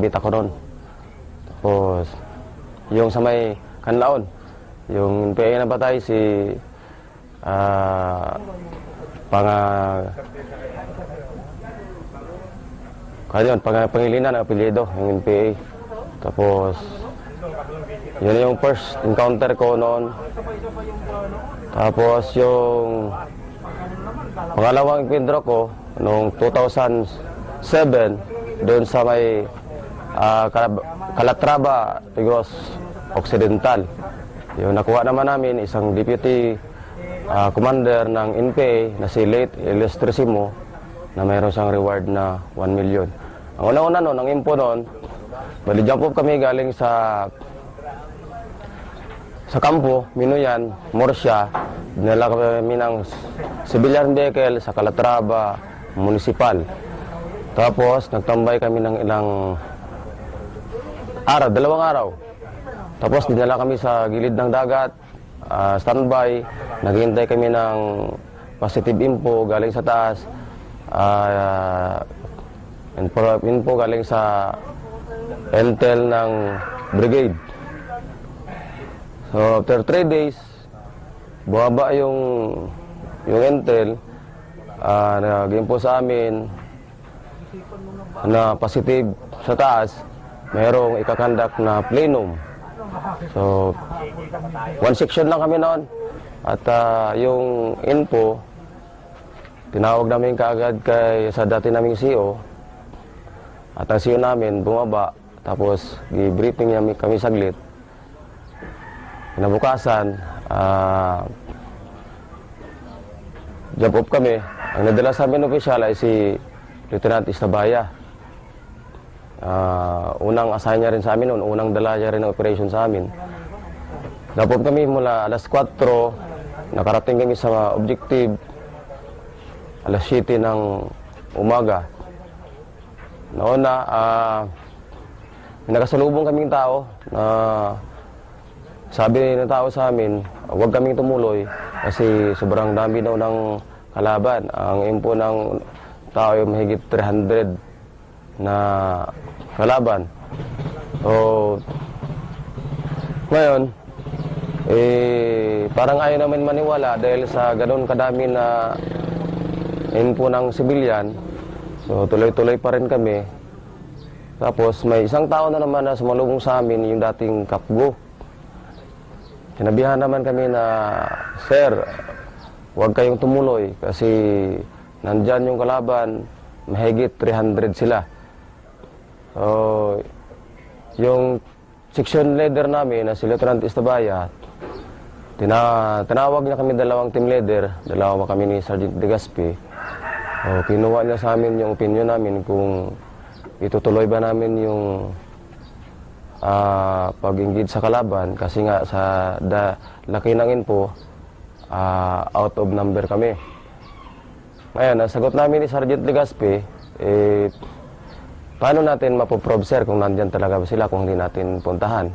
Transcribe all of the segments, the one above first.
bita ko nun. Tapos, yung sa may kanlaon, yung PA na batay, si ah panga kaya yun, pang, pangilinan ang apelyido, yung NPA. Tapos, yun yung first encounter ko noon. Tapos yung pangalawang encuentro ko noong 2007 doon sa may Calab- Calatrava, Occidental. Yung nakuha naman namin isang deputy ah, commander ng NPA na si late Ilustrisimo na mayroon siyang reward na 1 million. Ang una-una noon, ang info noon, bali jump off kami galing sa sa kampo, Minuyan, Morsya, dinala kami ng civilian vehicle sa Calatrava Municipal. Tapos, nagtambay kami ng ilang araw, dalawang araw. Tapos, dinala kami sa gilid ng dagat, ah, standby, naghihintay kami ng positive info galing sa taas, ah, info, info galing sa intel ng brigade. So after 3 days, bumaba yung yung intel naging po sa amin na positive sa taas, mayroong ikakandak na plenum. So, one section lang kami noon. At ah, yung info, tinawag namin kaagad kay sa dati naming CEO. At ang CEO namin bumaba, tapos i-briefing namin kami saglit. Kinabukasan, ah job off kami. Ang nadala sa amin opisyal ay si Lieutenant Istabaya. Ah, unang assign niya rin sa amin noon, unang dala niya rin ng operation sa amin. Off kami mula alas 4, nakarating kami sa objective alas 7 ng umaga. Nauna, ah may nakasalubong kaming tao na sabi ng tao sa amin, huwag kaming tumuloy kasi sobrang dami daw ng kalaban. Ang impo ng tao ay mahigit 300 na kalaban. So, ngayon, eh, parang ayaw namin maniwala dahil sa ganun kadami na info ng sibilyan. So, tuloy-tuloy pa rin kami. Tapos, may isang tao na naman na sumalubong sa amin, yung dating kapgo. Sinabihan naman kami na, Sir, huwag kayong tumuloy kasi nandyan yung kalaban, mahigit 300 sila. So, yung section leader namin na si Lieutenant Istabaya, tina, tinawag niya kami dalawang team leader, dalawa kami ni Sergeant De Gaspi. O, kinuha niya sa amin yung opinion namin kung itutuloy ba namin yung ah pag-engage sa kalaban kasi nga sa da, laki ng info ah, out of number kami. Ngayon, nasagot namin ni Sergeant Legaspi, eh, paano natin mapoprove sir kung nandyan talaga ba sila kung hindi natin puntahan.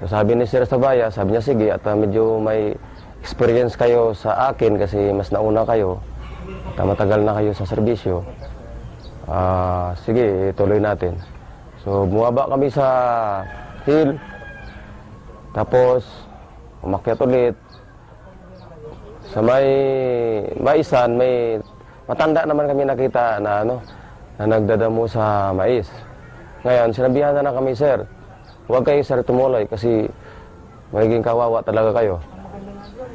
So sabi ni Sir Sabaya, sabi niya sige at ah, medyo may experience kayo sa akin kasi mas nauna kayo at matagal na kayo sa serbisyo. Ah, sige, tuloy natin. So, bumaba kami sa hill. Tapos, umakyat ulit. Sa may maisan, may matanda naman kami nakita na ano, na nagdadamo sa mais. Ngayon, sinabihan na na kami, sir, huwag kayo sir tumuloy kasi magiging kawawa talaga kayo.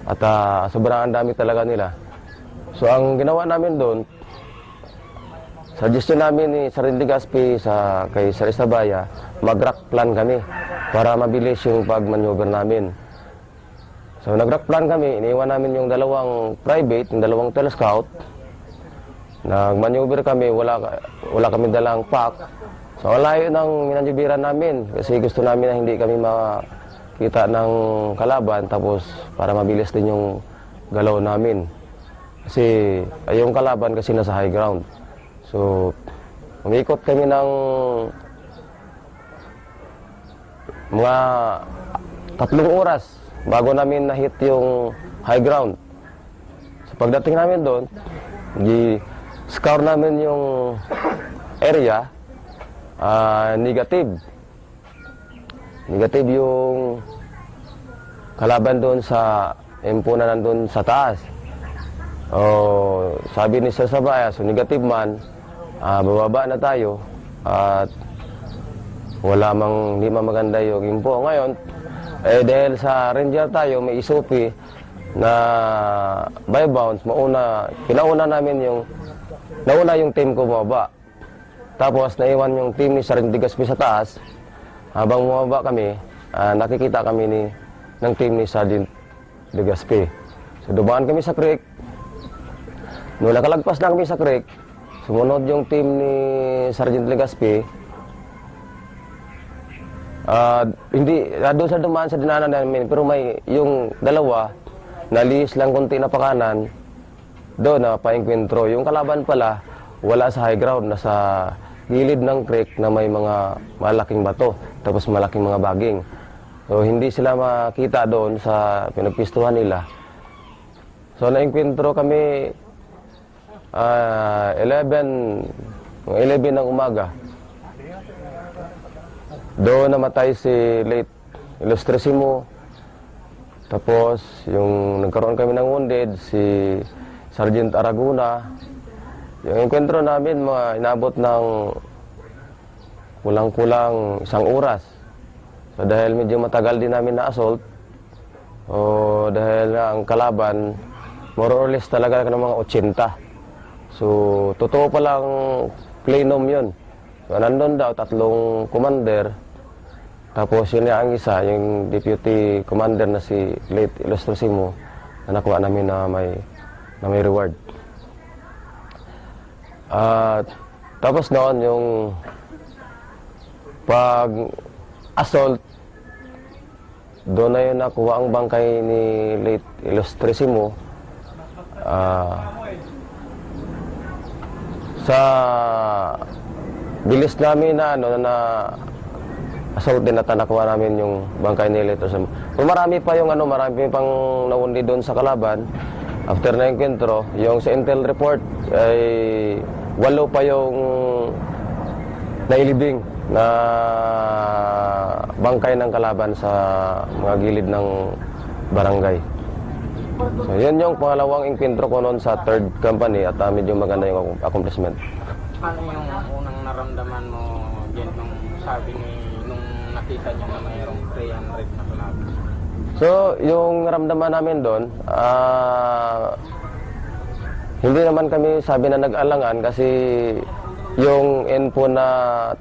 At ah, sobrang ang dami talaga nila. So, ang ginawa namin doon, Suggestion namin ni Sarili Gaspi sa kay Sir Isabaya, mag-rock plan kami para mabilis yung pag-maneuver namin. So nag-rock plan kami, iniwan namin yung dalawang private, yung dalawang telescout. Nag-maneuver kami, wala, wala kami dalang pack. So ang layo ng minaneuveran namin kasi gusto namin na hindi kami makita ng kalaban tapos para mabilis din yung galaw namin. Kasi yung kalaban kasi nasa high ground. So, umikot kami ng mga tatlong oras bago namin na-hit yung high ground. So, pagdating namin doon, di-scour namin yung area ah, negative. Negative yung kalaban doon sa impunan nandun sa taas. O sabi ni Sir Sabaya, so negative man, ah, bababa na tayo at wala mang hindi man maganda yung impo. Ngayon, eh dahil sa Ranger tayo, may isupi na by bounce, mauna, pinauna namin yung, nauna yung team ko bumaba. Tapos naiwan yung team ni Sergeant Digaspi sa taas. Habang bumaba kami, ah, nakikita kami ni, ng team ni Sergeant Digaspi. So dumaan kami sa creek. Nung nakalagpas na kami sa creek, sumunod yung team ni Sergeant Legaspi. Ah, hindi, uh, doon sa dumaan sa dinanan namin, pero may yung dalawa, nalis lang konti na pakanan, doon na paengkwentro. Yung kalaban pala, wala sa high ground, nasa gilid ng creek na may mga malaking bato, tapos malaking mga baging. So hindi sila makita doon sa pinagpistuhan nila. So naengkwentro kami ah 11, mga 11 ng umaga. Doon namatay si late Ilustresimo. Tapos, yung nagkaroon kami ng wounded, si Sergeant Araguna. Yung enkwentro namin, mga inabot ng kulang-kulang isang oras. So, dahil medyo matagal din namin na assault, o dahil ang kalaban, more or less talaga ng mga 80. So, totoo palang plenum yun. So, nandun daw, tatlong commander, tapos yun ang isa, yung deputy commander na si late Ilustrosimo na nakuha namin na may, na may reward. At tapos noon yung pag assault, doon na yun nakuha ang bangkay ni late Ilustrosimo. Ah, sa bilis namin na ano na assault din at nakuha namin yung bangkay ni sa Kung marami pa yung ano, marami pang nawundi doon sa kalaban. After na yung kwentro, yung sa intel report ay walo pa yung nailibing na bangkay ng kalaban sa mga gilid ng barangay. So, yun yung pangalawang inkwentro ko noon sa third company at uh, medyo maganda yung accomplishment. Ano yung unang naramdaman mo yan nung sabi ni nung nakita niyo na mayroong 300 na kalaban? So, yung naramdaman namin doon, ah, hindi naman kami sabi na nag-alangan kasi yung info na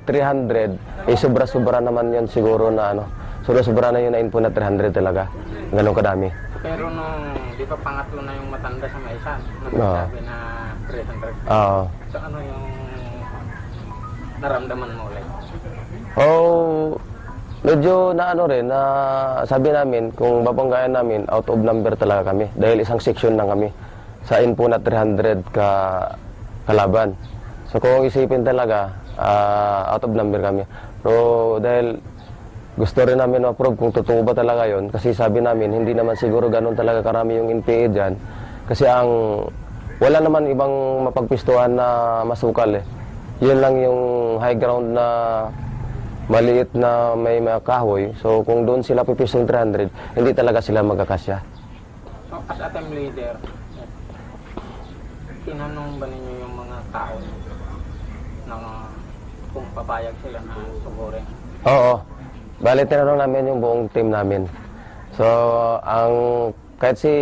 300, eh sobra-sobra naman yun siguro na ano. Sobra-sobra na yun na info na 300 talaga. Ganun kadami. Pero nung, di ba pangatlo na yung matanda sa may isa, nung Oo. sabi na 300. Oo. So ano yung naramdaman mo ulit? Oh, medyo na ano rin, na sabi namin, kung babanggayan namin, out of number talaga kami. Dahil isang section lang kami. Sa info na 300 ka kalaban. So kung isipin talaga, ah, out of number kami. So dahil gusto rin namin ma-prove kung totoo ba talaga yon Kasi sabi namin, hindi naman siguro ganun talaga karami yung NPA dyan. Kasi ang, wala naman ibang mapagpistuhan na masukal eh. Yun lang yung high ground na maliit na may mga kahoy. So kung doon sila pipistong 300, hindi talaga sila magkakasya. So as a team leader, tinanong ba ninyo yung mga tao na kung papayag sila na sugurin? Oo. Bali, tinanong namin yung buong team namin. So, ang kahit si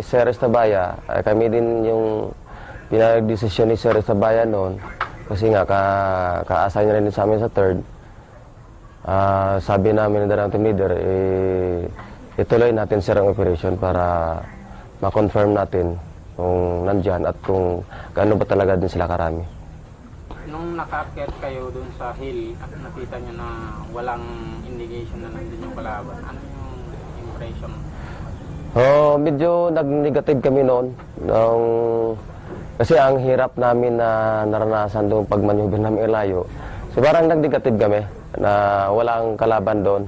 Sir Estabaya, eh, kami din yung pinag-desisyon ni Sir Estabaya noon. Kasi nga, ka, ka-assign rin sa amin sa third. Ah, sabi namin ng dalawang team leader, eh, ituloy natin sir ang operation para ma-confirm natin kung nandyan at kung gaano ba talaga din sila karami. Nung nakaakyat kayo dun sa hill at nakita nyo na walang indication na nandun yung kalaban, ano yung impression? Oh, medyo nag-negative kami noon. Nung, kasi ang hirap namin na naranasan doon pag maneuver namin ilayo. So parang nag-negative kami na walang kalaban doon.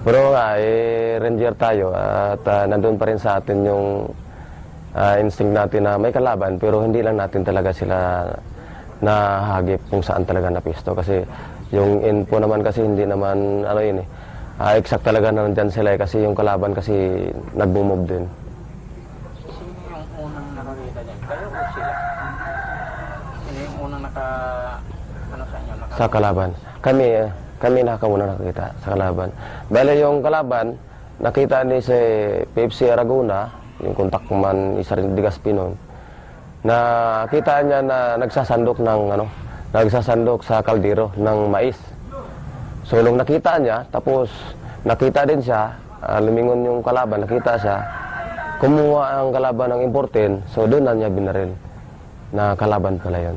Pero nga, eh, ranger tayo at ah, nandun pa rin sa atin yung ah, instinct natin na may kalaban pero hindi lang natin talaga sila nahagip kung saan talaga napisto. Kasi Yung info naman kasi hindi naman, ano yun eh, ah, exact talaga na nandyan sila eh, kasi yung kalaban kasi nagbo-move din. Sino yung unang nakakita dyan? Kayo o sila? Sino yung unang naka... Ano sa inyo? Naka, Sa kalaban. Kami, eh, kami nakakauna nakakita sa kalaban. Bale yung kalaban, nakita ni si Pepsi Aragona, yung kontak man isa rin di Gaspinon, na kita niya na nagsasandok ng ano, nagsasandok sa kaldero ng mais. So nung nakita niya, tapos nakita din siya, ah, lumingon yung kalaban, nakita siya, kumuha ang kalaban ng importin, so doon na niya binaril na kalaban pala yun.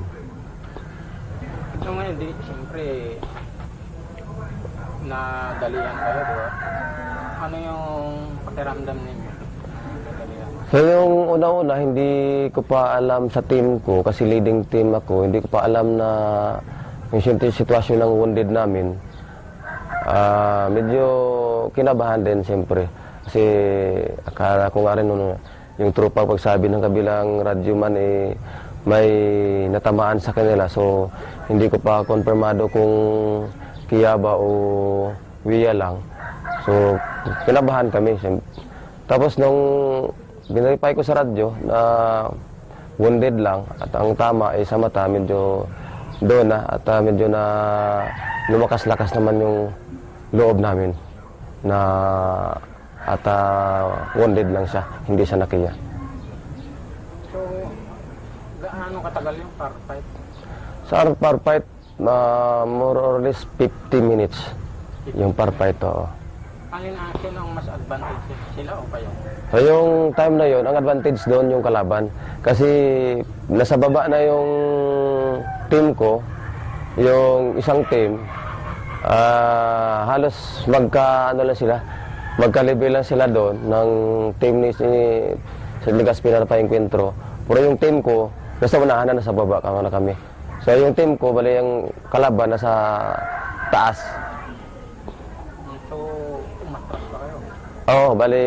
So ngayon, di, siyempre, nadalian kayo, di ba? Ano yung pakiramdam ninyo? So yung una-una, hindi ko pa alam sa team ko, kasi leading team ako, hindi ko pa alam na yung sit- sitwasyon ng wounded namin. Ah, medyo kinabahan din siyempre. Kasi akala ko nga rin nung yung tropa pagsabi ng kabilang radyo man eh, may natamaan sa kanila. So hindi ko pa konfirmado kung Kiyaba o Wia lang. So kinabahan kami. Tapos nung binaripay ko sa radyo na wounded lang at ang tama ay sa mata medyo doon na at ah, medyo na lumakas-lakas naman yung loob namin na at ah, wounded lang siya, hindi siya nakiya. So, gaano katagal yung car fight? Sa par fight, ah, more or less 50 minutes yung par fight. oo. Alin akin ang mas advantage sila o kayo? So yung time na yon, ang advantage doon yung kalaban. Kasi nasa baba na yung team ko, yung isang team, ah, halos magka, ano lang sila, magka-level lang sila doon ng team ni, ni sa Ligaspi na pa Encuentro. Pero yung team ko, nasa unahan na nasa baba kama na kami. So yung team ko, bali yung kalaban nasa taas. So, umatras ba kayo? Oo, bali.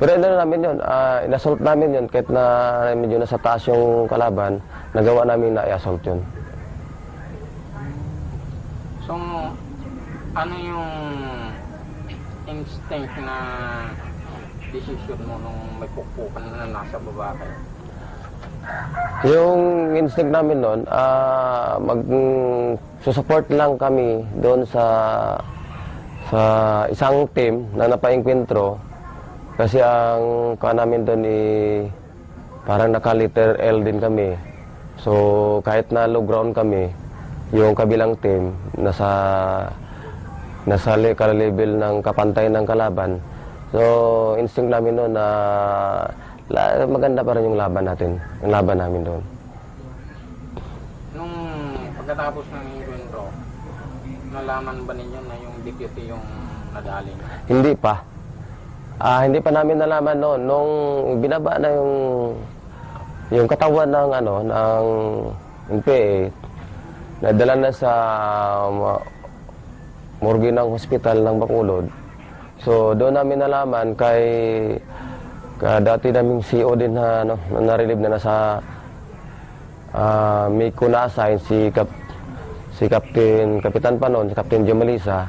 Pero ano namin yun, ah, inassault namin yun kahit na medyo nasa taas yung kalaban, nagawa namin na i-assault yun. So, ano yung instinct na decision mo nung may pukpukan na nasa baba kayo? Yung instinct namin noon, ah mag support lang kami doon sa sa isang team na napainkwentro kasi ang ka namin doon eh, parang naka-liter L din kami. So kahit na low ground kami, yung kabilang team nasa nasa le- ka-level ng kapantay ng kalaban. So instinct namin noon na la, maganda pa rin yung laban natin, yung laban namin doon. Nung pagkatapos ng encuentro, nalaman ba ninyo na yung deputy yung nadali niyo? Hindi pa. Ah, hindi pa namin nalaman noon nung binaba na yung yung katawan ng ano ng NPA nadala na sa um, morgue ng hospital ng Bacolod. So doon namin nalaman kay ka dati naming CO din na ano na narilib na nasa ah may kuna-assign si Kap si Captain Kapitan Panon, si Captain Jamalisa.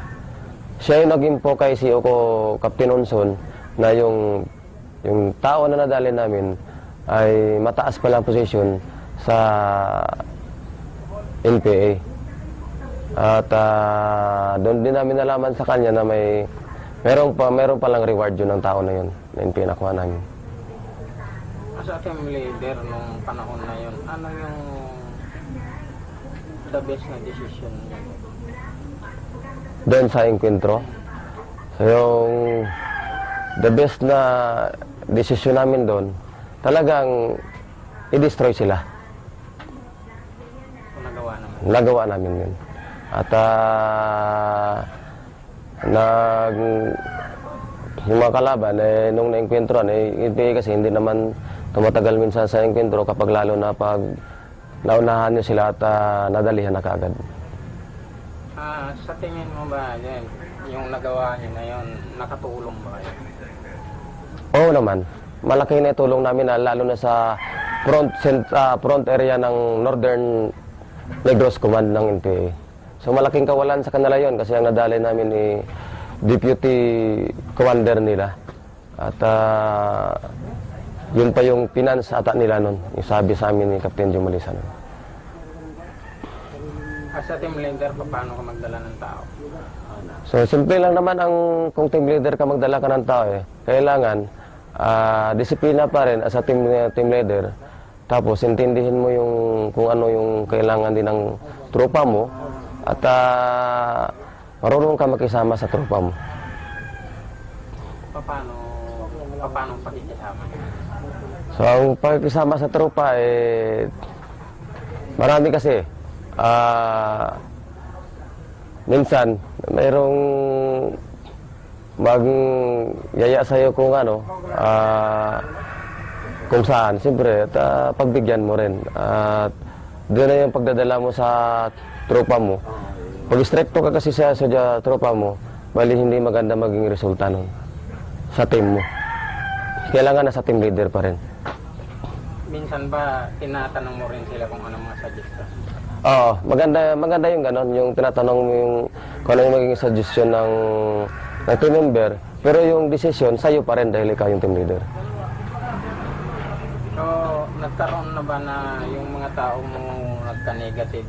Siya yung naging po kay CEO ko, Captain Onson, na yung yung tao na nadali namin ay mataas pala ang posisyon sa NPA. At ah, doon din namin nalaman sa kanya na may meron pa meron palang reward yun ng tao na yun na NPA nakuha namin. As a team leader nung panahon na yun, ano yung the best na decision niyo? doon sa enkwentro. So yung the best na desisyon namin doon, talagang i-destroy sila. Nagawa naman. Nagawa namin yun. At ah, nag yung mga kalaban, eh, nung na-enkwentro, eh, hindi kasi hindi naman tumatagal minsan sa enkwentro kapag lalo na pag naunahan nyo sila at ah, nadalihan na kaagad. Ah, sa tingin mo ba, yan, yung nagawa niyo na yun, nakatulong ba kayo? Oo naman. Malaki na tulong namin na lalo na sa front cent- ah, front area ng Northern Negros Command ng NPA. So malaking kawalan sa kanila yon kasi ang nadali namin ni deputy commander nila. At ah, yun pa yung finance ata nila nun, yung sabi sa amin ni Captain Jumalisa nun. As a team leader, paano ka magdala ng tao? So, simple lang naman ang kung team leader ka magdala ka ng tao eh. Kailangan, ah, disiplina pa rin as a team, team leader. Tapos, intindihin mo yung kung ano yung kailangan din ng tropa mo. At ah, marunong ka makisama sa tropa mo. Paano, paano pakikisama? So, ang pagkisama sa tropa eh, marami kasi. Ah, minsan, mayroong mag yaya sa'yo kung ano, ah, kung saan. Siyempre, at ah, pagbigyan mo rin. At doon na yung pagdadala mo sa tropa mo. Pag stricto ka kasi sa, sa tropa mo, bali hindi maganda maging resulta nun sa team mo. Kailangan nasa team leader pa rin. Minsan ba, tinatanong mo rin sila kung ano mga suggestion? Oo, maganda maganda yung ganon, yung tinatanong mo yung kung ano yung magiging suggestion ng, ng team member, pero yung decision sa'yo pa rin dahil ikaw yung team leader. So, nagkaroon na ba na yung mga tao mo nagka-negative,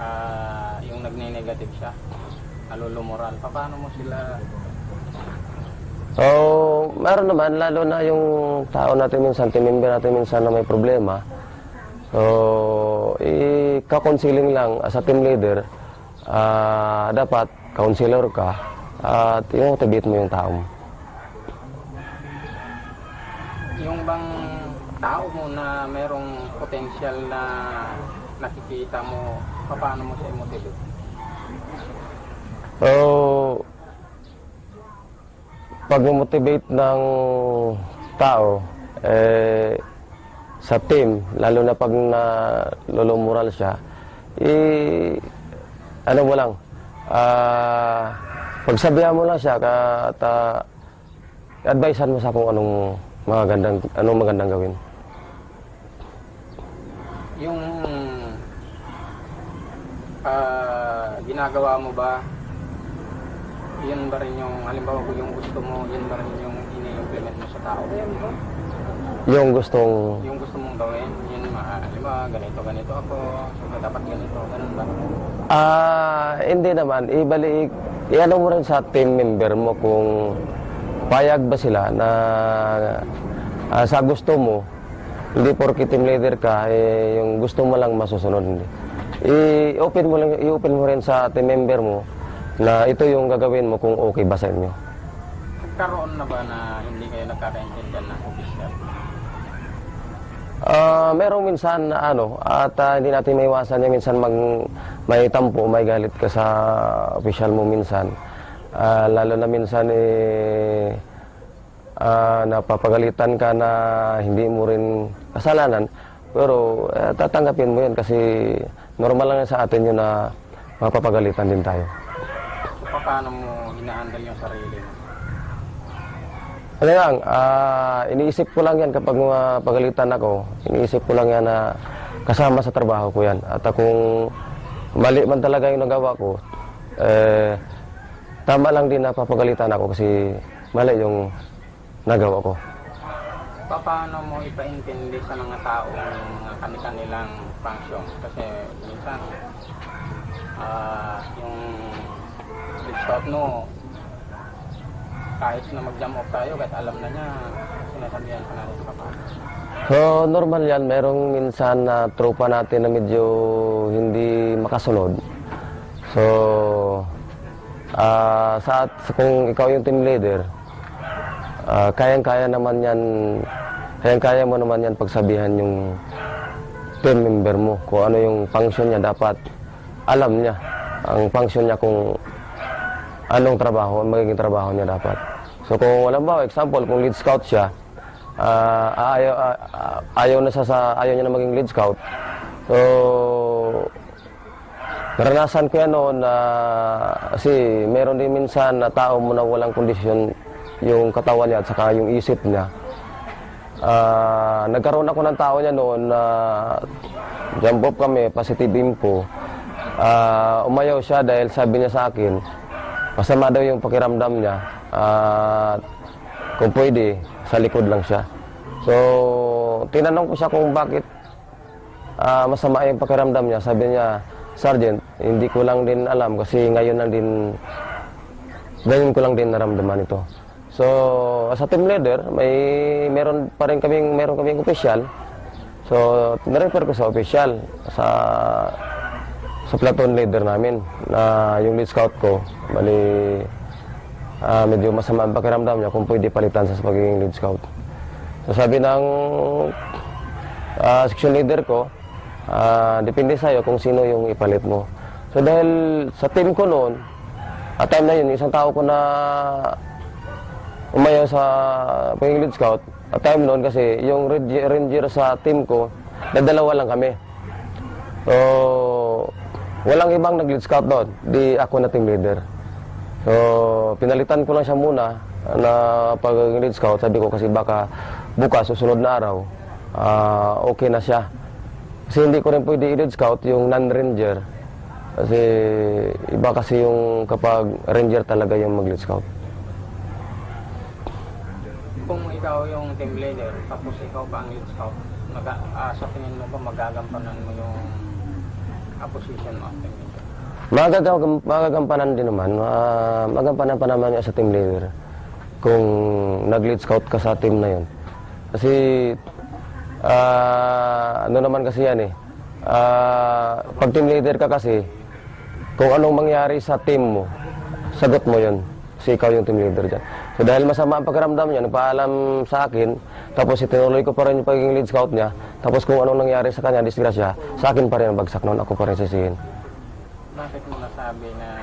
ah, yung nagne-negative siya, nalulumoral, paano mo sila So, meron naman, lalo na yung tao natin minsan, team member natin minsan na may problema. So, i-counseling lang as a team leader, ah, dapat counselor ka at yung motivate mo yung tao mo. yung bang tao mo na merong potensyal na nakikita mo, paano mo siya motivate? So, pag motivate ng tao, eh, sa team, lalo na pag nalulumural siya, eh, ano mo lang, ah, pagsabihan mo lang siya, ka, at ah, advisean mo sa kung anong mga gandang, anong magandang gawin. Yung ah, ginagawa mo ba, yun ba rin yung, halimbawa kung yung gusto mo, yun ba rin yung ini-implement mo sa tao? Yung gustong Yung gusto mong gawin, yun, ma, halimbawa, ganito, ganito ako, so, dapat ganito, ganun ba? Ah, hindi naman. Ibalik, iano mo rin sa team member mo kung payag ba sila na ah, sa gusto mo, hindi porke team leader ka, eh, yung gusto mo lang masusunod. Hindi. I-open mo lang, i-open mo rin sa team member mo na ito yung gagawin mo kung okay ba sa inyo. Nagkaroon na ba na hindi kayo nagkakaintindihan ng official? Ah, merong minsan na ano, at ah, hindi natin maiwasan yung minsan mag, may tampo, may galit ka sa official mo minsan. Ah, lalo na minsan eh, ah, napapagalitan ka na hindi mo rin kasalanan. Pero eh, tatanggapin mo yun kasi normal lang sa atin yun na mapapagalitan din tayo. So, paano mo hinahandle yung sarili mo? Ano lang, ah, iniisip ko lang yan kapag mapagalitan ako. Iniisip ko lang yan na kasama sa trabaho ko yan. At kung mali man talaga yung nagawa ko, eh, tama lang din na papagalitan ako kasi mali yung nagawa ko. Pa- Paano mo ipaintindi sa mga tao yung mga kanilang function? Kasi minsan, ah, yung out mo, kahit na mag-jump off tayo, kahit alam na niya, sinasabihan ka natin pa paano. So, normal yan. Merong minsan na tropa natin na medyo hindi makasunod. So, ah, sa, sa kung ikaw yung team leader, ah, kayang-kaya naman yan, kayang-kaya mo naman yan pagsabihan yung team member mo kung ano yung function niya dapat alam niya ang function niya kung anong trabaho, ang magiging trabaho niya dapat. So kung walang ba, example, kung lead scout siya, ah, ayaw, ah, ayaw na siya sa, ayaw niya na maging lead scout. So, naranasan ko yan noon na, kasi meron din minsan na tao mo na walang kondisyon yung katawan niya at saka yung isip niya. Ah, nagkaroon ako ng tao niya noon na jump off kami, positive info. Ah, umayaw siya dahil sabi niya sa akin, masama daw yung pakiramdam niya. At kung pwede, sa likod lang siya. So, tinanong ko siya kung bakit ah, masama yung pakiramdam niya. Sabi niya, Sergeant, hindi ko lang din alam kasi ngayon lang din, ganyan ko lang din naramdaman ito. So, as a team leader, may meron pa rin kaming meron kaming official. So, na-refer ko sa official sa sa platoon leader namin na yung lead scout ko, bali ah, medyo masama ang pakiramdam niya kung pwede palitan sa pagiging lead scout. So, sabi ng ah, section leader ko, ah, depende sa'yo kung sino yung ipalit mo. So, dahil sa team ko noon, at time na yun, isang tao ko na umayaw sa pagiging lead scout. At time noon kasi yung ranger, sa team ko, dadalawa lang kami. So, walang ibang nag-lead scout doon. Di ako na team leader. So, pinalitan ko lang siya muna na pag lead scout. Sabi ko kasi baka bukas, susunod na araw, ah, okay na siya. Kasi hindi ko rin pwede i-lead scout yung non-ranger. Kasi iba kasi yung kapag ranger talaga yung mag-lead scout. Kung ikaw yung team leader, tapos ikaw pa ang lead scout, mag ah, sa tingin mo ba magagampanan mo yung ah, position mo? Magagam, magagampanan din naman. ah, magampanan pa naman sa team leader kung nag-lead scout ka sa team na yun. Kasi, ah, ano naman kasi yan eh. Ah, pag team leader ka kasi, kung anong mangyari sa team mo, sagot mo yun. Kasi ikaw yung team leader dyan. So dahil masama ang pakiramdam niya, nagpaalam sa akin, tapos itinuloy ko pa rin yung pagiging lead scout niya, tapos kung anong nangyari sa kanya, disgrasya, sa akin pa rin ang bagsak noon, ako pa rin sisihin. Bakit mo nasabi na